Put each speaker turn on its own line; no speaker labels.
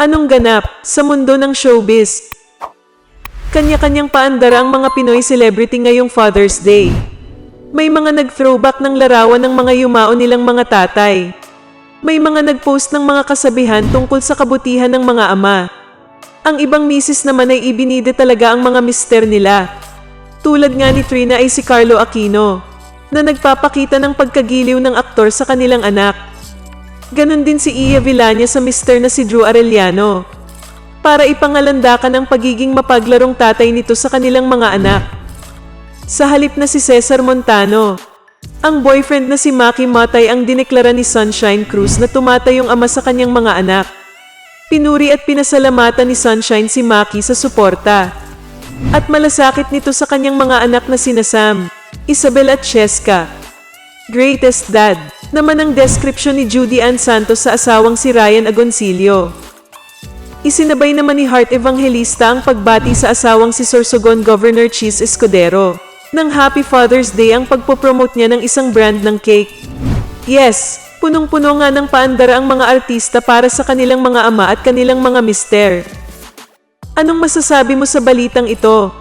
Anong ganap sa mundo ng showbiz? Kanya-kanyang paandara ang mga Pinoy celebrity ngayong Father's Day. May mga nag-throwback ng larawan ng mga yumao nilang mga tatay. May mga nag-post ng mga kasabihan tungkol sa kabutihan ng mga ama. Ang ibang misis naman ay ibinide talaga ang mga mister nila. Tulad nga ni Trina ay si Carlo Aquino, na nagpapakita ng pagkagiliw ng aktor sa kanilang anak. Ganon din si Iya Villania sa mister na si Drew Arellano. Para ipangalandakan ang pagiging mapaglarong tatay nito sa kanilang mga anak. Sa halip na si Cesar Montano, ang boyfriend na si Maki Matay ang dineklara ni Sunshine Cruz na tumatay yung ama sa kanyang mga anak. Pinuri at pinasalamatan ni Sunshine si Maki sa suporta. At malasakit nito sa kanyang mga anak na sina Sam, Isabel at Cheska. Greatest Dad, naman ang description ni Judy Ann Santos sa asawang si Ryan Agoncillo. Isinabay naman ni Heart Evangelista ang pagbati sa asawang si Sorsogon Governor Cheese Escudero. Nang Happy Father's Day ang pagpopromote niya ng isang brand ng cake. Yes, punong-puno nga ng paandara ang mga artista para sa kanilang mga ama at kanilang mga mister. Anong masasabi mo sa balitang ito?